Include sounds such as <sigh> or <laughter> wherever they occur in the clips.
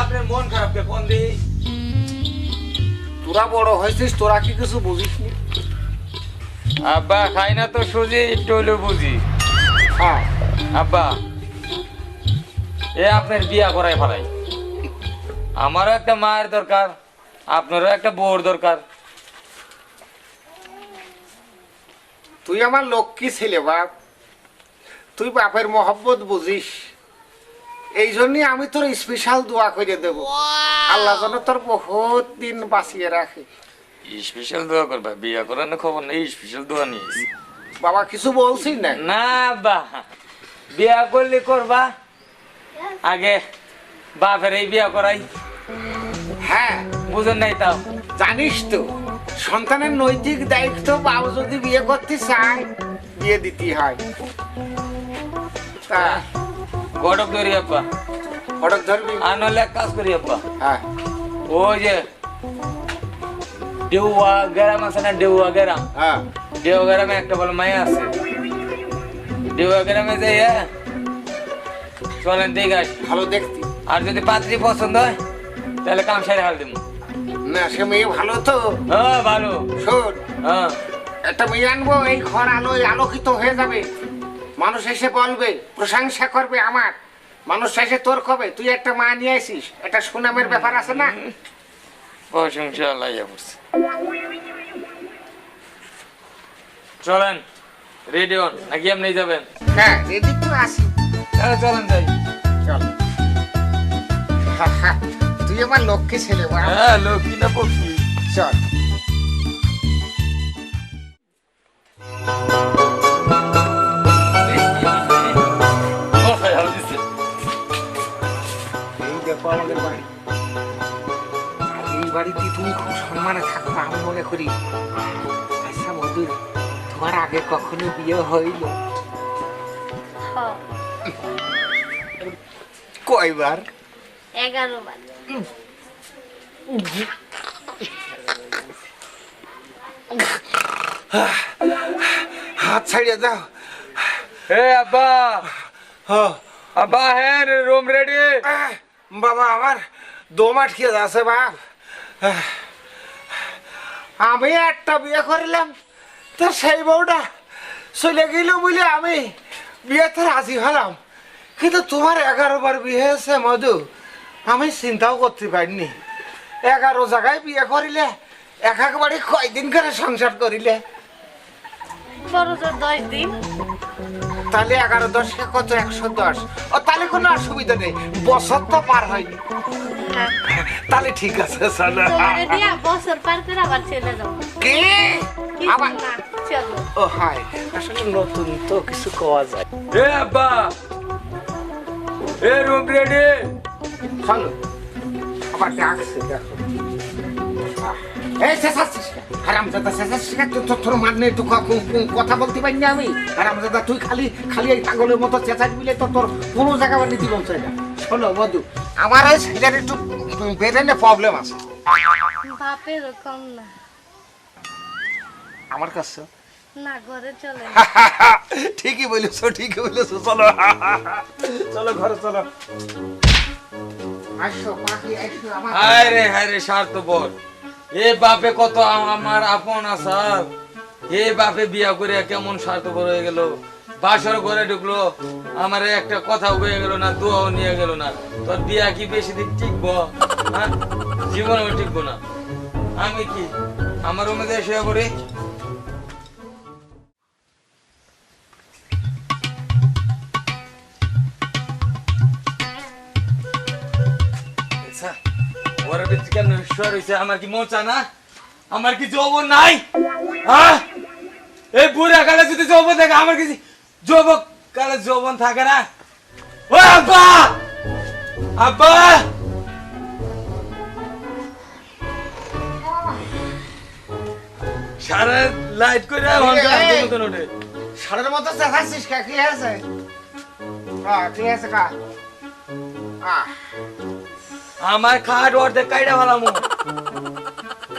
আপনার মন খারাপ কে কোন দি। তোরা বড় হয়েছিস তোরা কি কিছু বুঝিস নি আব্বা খাই না তো সুজি একটু বুঝি। হ্যাঁ। আব্বা এ আপনার বিয়া করাই ফেলাই। আমারও একটা মায়ের দরকার আপনারও একটা বউর দরকার। তুই আমার লক্ষ্মী ছেলে বাপ। তুই বাপের মহব্বত বুঝিস। এই জন্যই আমি তোর স্পেশাল দোয়া করে দেব। আল্লাহ যেন তোর বহুত দিন বাঁচিয়ে রাখে। স্পেশাল দোয়া করবা বিয়া করার খবর নেই স্পেশাল দোয়া নিয়ে বাবা কিছু বলছি না? না বা। বিয়া করলে করবা? আগে বাপের এই বিয়া করাই। হ্যাঁ। বুঝেন নাই তাও। জানিস তো সন্তানের নৈতিক দায়িত্ব বাপ যদি বিয়ে করতে চায় বিয়ে দিতে হয়। তা গটক ধরি আব্বা। হঠাৎ ধরবি? আর নাহলে এক কাজ করি আব্বা। হ্যাঁ। ওই যে ডেউয়া গ্রাম আছে না ডেউয়া গ্রাম? হ্যাঁ। ডেউয়া গ্রামে একটা বলে মায়া আছে। ডেউয়া গ্রামে হ্যাঁ চলেন আছে ভালো দেখতি আর যদি পাত্রী পছন্দ হয় তাহলে কাম সারে হাল দিব না সে মেয়ে ভালো তো। হ্যাঁ ভালো। শোন হ্যাঁ। একটা মেয়ে আনব এই ঘর আলোয় আলোকিত হয়ে যাবে। মানুষ এসে বলবে প্রশংসা করবে আমার। মানুষ এসে তোর কবে? তুই একটা মা নিয়ে আসিস একটা সুনামের ব্যাপার আছে না? প্রশংসা লাইয়া পড়ছে চলেন রেডি হন নাকি আপনি যাবেন? হ্যাঁ রেডি তো আসি তাহলে চলেন যাই। চল। <laughs> তুই আমার লক্ষ্মী ছেলে হ্যাঁ লক্ষ্মী না পক্ষী। চল। বাড়িতে তুমি খুব সম্মানে থাকবে আমি মনে করি আচ্ছা মধু তোমার আগে কখনো বিয়ে হইল কয়বার? এগারো বার। হাত ছাড়িয়ে দাও। হে আব্বা। হ্যাঁ আব্বা হ্যাঁ রুম রেডি বাবা আমার দম আটকে যাচ্ছে বাপ আমি একটা বিয়ে করিলাম, তো সেই বউটা চলে গেল বলে আমি বিয়েতে রাজি হলাম। কিন্তু তোমার এগারো বার বিয়ে হয়েছে মধু, আমি চিন্তাও করতে পারিনি। এগারো জায়গায় বিয়ে করিলে, এক এক বাড়ি কয়দিন করে সংসার করিলে? বড় দশ দিন। তাহলে এগারো দশকে কত একশো দশ? ও তাহলে কোনো অসুবিধা নেই। বছর তো পার হয়নি হ্যাঁ। তাহলে ঠিক আছে চলো বছর পার করে আবার চলে যাও। কি? আবার চলো। ও হাই আসলে নতুন তো কিছু কোয়া যায়। হে আব্বা। হে রুম রেডি চলো। আবার ডাকছে দেখো। এই হারামজাদা শেষাচ্ছিস তো তোর মানে ক- ক- কথা বলতে পারি না আমি। হারামজাদা তুই খালি খালি এই পাগলের মতো চেঁচাই দিলে তো তোর কোনো জায়গা বানিয়ে দিব চাই না শোনো আমার ওই ছেলের একটু বেরেনে প্রবলেম আছে। বাপের কম না। আমার কাছে? না ঘরে চলে ঠিকই বলেছ ঠিকই বলেছ চলো। চলো ঘরে চলো। আসো পাখি আসো এ বাপে কত আমার আপন আসার। এ বাপে বিয়া করে কেমন স্বার্থপর হয়ে গেল। বাসর ঘরে ঢুকলো, আমার একটা কথা হয়ে গেল না, দোয়াও নিয়ে গেল না। তোর বিয়া কি বেশি দিন টিকবো? হ্যাঁ? জীবনেও টিকবো না। আমি কি আমার মধ্যে শুয়ে পড়ি? ওর ভিতরে কেন ঈশ্বর হইছে? আমার কি মোচা না? আমার কি যৌবন নাই? হ্যাঁ? এই বুড়া কালে যদি যৌবন থাকে আমার কি যুবক কালে যৌবন থাকে না? ও আব্বা! আব্বা! সারা লাইট করে! মতন ওঠে। ষাঁড়ের মতো চেঁচাচ্ছিস কা? কি আছে হ্যাঁ ঠিক আছে কা? আহ, আমার খাট অর্ধেক কাইটা ফেলামু।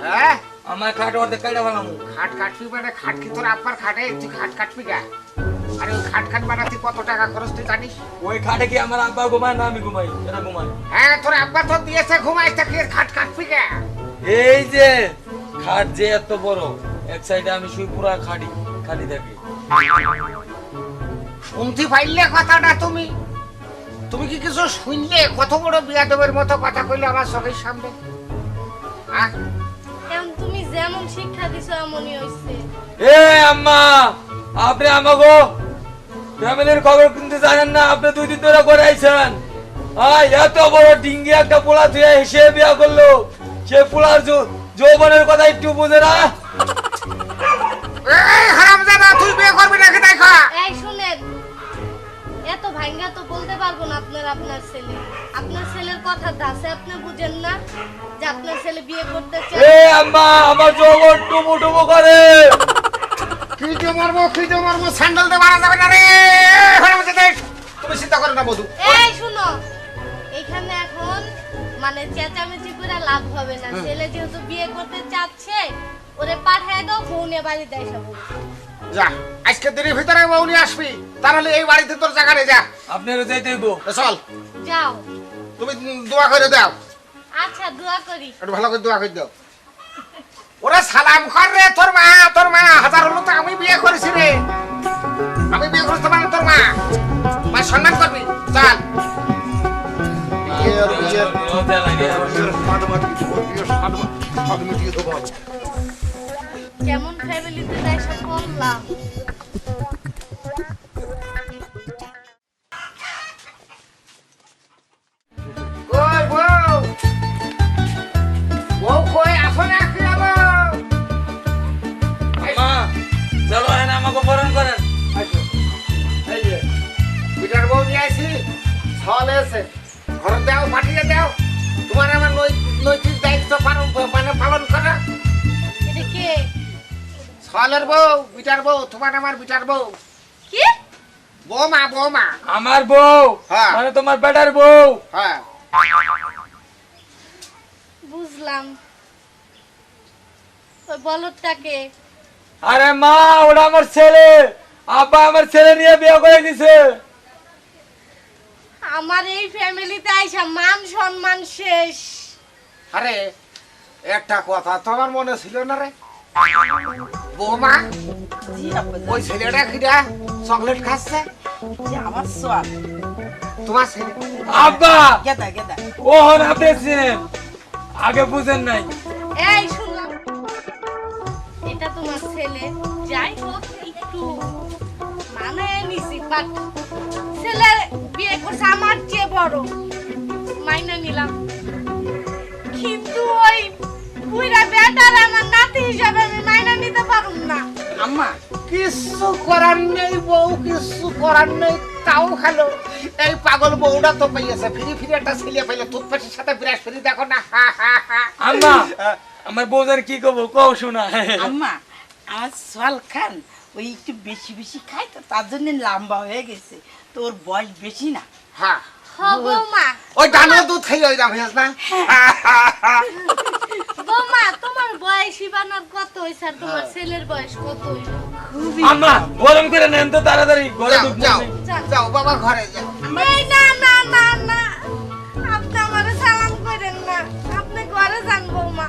হ্যাঁ? আমার খাট অর্ধেক কাইটা ফেলামু। খাট কাটবি মানে খাট কি তোর আব্বার খাটে? তুই খাট কাটবি কা? আরে ওই খাট খাট বানাতে কত টাকা খরচ তুই জানিস? ওই খাটে কি আমার আব্বা ঘুমায় না আমি ঘুমাই? এরা ঘুমায়। হ্যাঁ তোর আব্বা তো দিয়েছে ঘুমাই কি খাট খাট পিকে এই যে খাট যে এত বড় এক সাইডে আমি শুই পুরা খাটি খালি থাকি শুনতে পাইলে কথাটা তুমি। তুমি কি কিছু শুনলে? কত বড় বিয়াদবের মতো কথা কইলে আমার চোখের সামনে। আহ। এখন তুমি যেমন শিক্ষা দিছো এমনই হইছে। এ আম্মা আপনি আমাকে ফ্যামিলির খবর কিন্তু জানেন না? আপনি দুই দিন ধরে করে আইছেন। হ্যাঁ এত বড় ডিঙ্গি একটা পোলা ধুয়ে হেসে বিয়া করল। সে পোলার যৌবনের কথা একটু বুঝে না? এই হারামজাদা তুই বিয়ে করবি নাকি দেখা এই শুনেন এত ভাঙ্গা তো বলতে পারব না আপনার আপনার ছেলে। আপনার ছেলের কথা দাসে আপনি বুঝেন না যে আপনার ছেলে বিয়ে করতে চায়। এ আম্মা আমার যৌবন টুমু টুমু করে। কি যে মারবো কি যে মারবো স্যান্ডেল দিয়ে মারা যাবে না রে। তুমি চিন্তা করো না বধু। এই শুনো এখানে এখন মানে চেঁচামেচি করে লাভ হবে না। ছেলে যেহেতু বিয়ে করতে চাচ্ছে ওরে পাঠায় দাও বউনে বাড়ি দেয় সব যা আজকে দিনের ভিতরে বউনি আসবি। তাহলে এই বাড়িতে তোর জায়গা নেই যা। আপনারও যাইতে হইব। চল। যাও। তুমি দোয়া করে দাও। আচ্ছা দোয়া করি। একটু ভালো করে দোয়া করে দাও। ওরে সালাম কর রে তোর মা তোর মা হাজার হলো তো আমি বিয়ে করেছি রে। আমি বিয়ে করেছি তোমার তোর মা। মা সম্মান করবি। চল। বিয়ের বিয়ের বিয়ের সাদমা সব মিটিয়ে দেবো কেমন ফ্যামিলিতে যাই সব বললাম। ছলের বউ বিটার বউ তোমার আমার বিটার বউ। কি? বৌমা বৌমা। আমার বউ? হ্যাঁ। মানে তোমার বেটার বউ? হ্যাঁ। বুঝলাম। ওই বলদটাকে। আরে মা ওটা আমার ছেলে। আব্বা আমার ছেলে নিয়ে বিয়ে করে দিছে। আমার এই ফ্যামিলিতে আইসা মান সম্মান শেষ। আরে একটা কথা তোমার মনে ছিল না রে? বৌমা জি ওই ছেলেটা চকলেট খাচ্ছে? জি আমার সোয়াল তোমার ছেলে আব্বা! গেদা গেদা। ও হন আপনি আগে বুঝেন নাই। এই শুনলাম। এটা তোমার ছেলে। যাই হোক একটু মানে নিছি বাট ছেলে বিয়ে করছে আমার চেয়ে বড়। মাইনা নিলাম। কিন্তু ওই বুইরা বেটার আমার নাতি হিসাবে আমি মাইনা নিতে পারুম না। আম্মা কিছু করার নেই বউ কিছু করার নেই তাও খালো। এই পাগল বউটা তো পাইয়াছে ফিরি ফিরি একটা ছেলে পাইলে টুথপেস্টের সাথে বিরাট ফিরি দেখো না হা হা হা। আম্মা আমার বউদের কি কব কও শোনা। আম্মা আমার সোয়াল খান ওই একটু বেশি বেশি খায় তো তার জন্য লম্বা হয়ে গেছে তোর বয়স বেশি না। হ্যাঁ হ বৌমা। ওই ডানো দুধ খাই ওই দাম না বৌমা তোমার বয়স ইবানার কত হইছে আর তোমার ছেলের বয়স কত হইল খুবই। আম্মা গরম করে নেন তো তাড়াতাড়ি ঘরে যাও যাও যাও। বাবা ঘরে যাও। এই না না না না। আপনি আমারে সালাম করেন না। আপনি ঘরে যান বৌমা।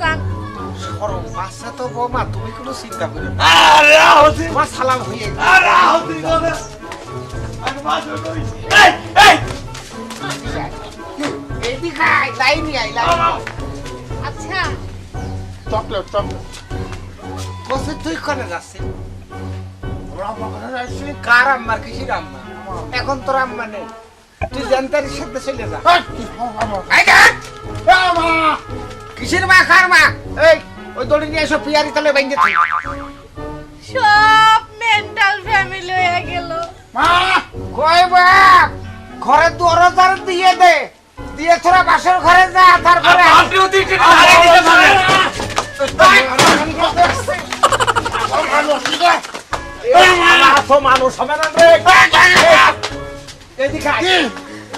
যান। সরম বাচ্চা তো বৌমা তুমি কোনো চিন্তা করো না। আরে হসি তোমার সালাম হয়ে গেছে। আরে হসি কথা আমি বাসর করি এই এই। লাইনি লাইনি আচ্ছা। Chocolate chocolate. বসে তুই করে যাচ্ছিস? কার আম্মার কিসির আম্মা? এখন তোর আম্মা নেই। তুই জানতার সাথে চলে যা। এই কিসির মা কার মা? এই ওই দড়ি নিয়ে এসো পিয়ারি তলে ভেঙে সব মেন্টাল ফ্যামিলি হয়ে গেল। কই বাপ ঘরে দরজার দিয়ে দে। দিয়ে তোরা বাসর ঘরে যা তারপরে আপনি অতি আরে দিতে পারেন মানুষ হবে না রে এদিকে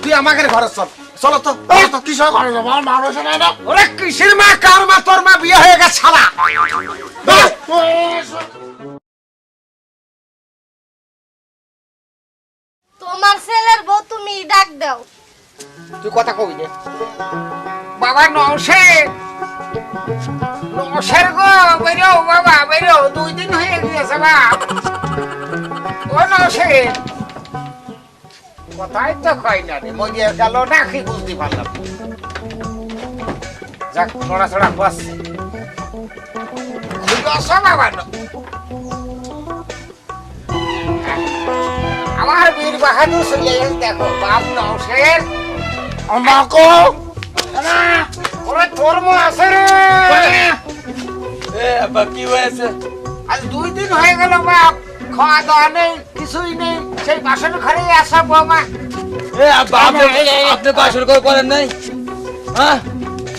তুই আমাকে ঘরে চল চলো তো চলো তো কিসের ঘরে যাব আমার মানুষ হবে না ওরে কিসের মা কার মা তোর মা বিয়ে হয়ে গেছে ছাড়া তোমার ছেলের বউ তুমি ডাক দাও তুই কথা কবি রে বাবা নশে নশের গো, বেরো বাবা, বেরো। দুই দিন হয়ে গিয়েছে বাপ ও নশে কথাই তো কয় না রে, মরিয়ে গেল না, কি বুঝতে পারলাম না। যাক, নড়াচড়া ন- আমার বীর বাহাদুর চলে দেখো, বাপ নশের আমাকো? ওরে তোর মো আছে রে। এ আব্বা কি হয়েছে? আজ দুই দিন হয়ে গেল বাপ। খাওয়া দাওয়া নেই কিছুই নেই। সেই বাসন ঘরে আসা বৌমা। এ আব্বা আপনি আপনি বাসর করেন নাই? হ্যাঁ?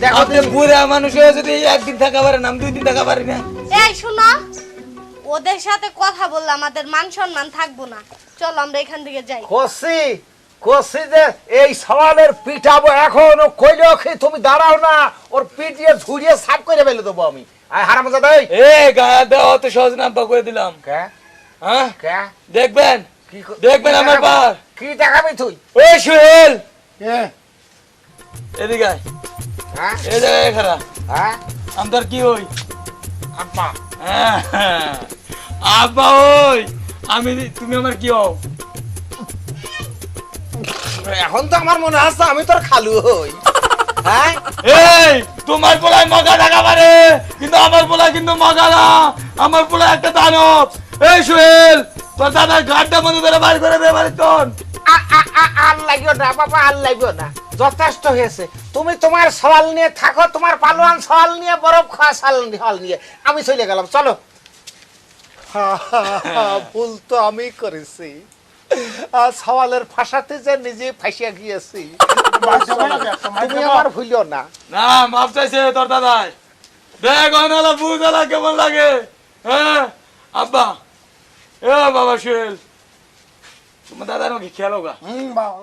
দেখো আপনি বুড়া মানুষ হয়ে যদি একদিন থাকা পারেন আমি দুই দিন থাকা পারি না। এই শোনো। ওদের সাথে কথা বললে আমাদের মান সম্মান থাকব না। চলো আমরা এখান থেকে যাই। কষি কষি যে এই সওয়ালের পিঠাবো এখন ও কইলে কি তুমি দাঁড়াও না ওর পিটিয়ে ঝুড়িয়ে সাফ করে ফেলে দেবো আমি। এ গায়ে অত সহজ না আব্বা করে দিলাম। কে? হ্যাঁ? কে? দেখবেন? দেখবেন আমার? বার কি দেখাবি তুই? ওই সুহেল! হ্যাঁ এদিকে আয়। হ্যাঁ? জায়গায় খারা হ্যাঁ? আমার কি হই? আব্বা। হ্যাঁ, আব্বা ওই আমি তুমি আমার কি হও? এখন তো আমার মনে আছে আমি তোর খালু হই। হ্যাঁ? এই তোমার পোলায় মগা থাকা পারে কিন্তু আমার পোলা কিন্তু মগা না আমার পোলা একটা দানব। এই সুহেল তোর দাদার ঘাটটা বন্ধ করে বাড়ি করে দে বাড়ি তোর আ- আ- আ- আর লাগিও না বাবা আর লাগিও না। যথেষ্ট হয়েছে। তুমি তোমার সওয়াল নিয়ে থাকো তোমার পালোয়ান সওয়াল নিয়ে বরফ খাওয়া সাল হল নিয়ে। আমি চলে গেলাম চলো। ভুল তো আমি করেছি। সওয়ালের ফাঁসাতে যে নিজে ফাঁসিয়া গিয়েছি তুমি আমার ভুলিও না। না মাপ চাইছে তোর দাদাই। দেখ অনালা বুঝালা কেমন লাগে। হ্যাঁ? আব্বা এ বাবা সুহেল তোমার দাদার নাকি খেলো গা। হুম বাবা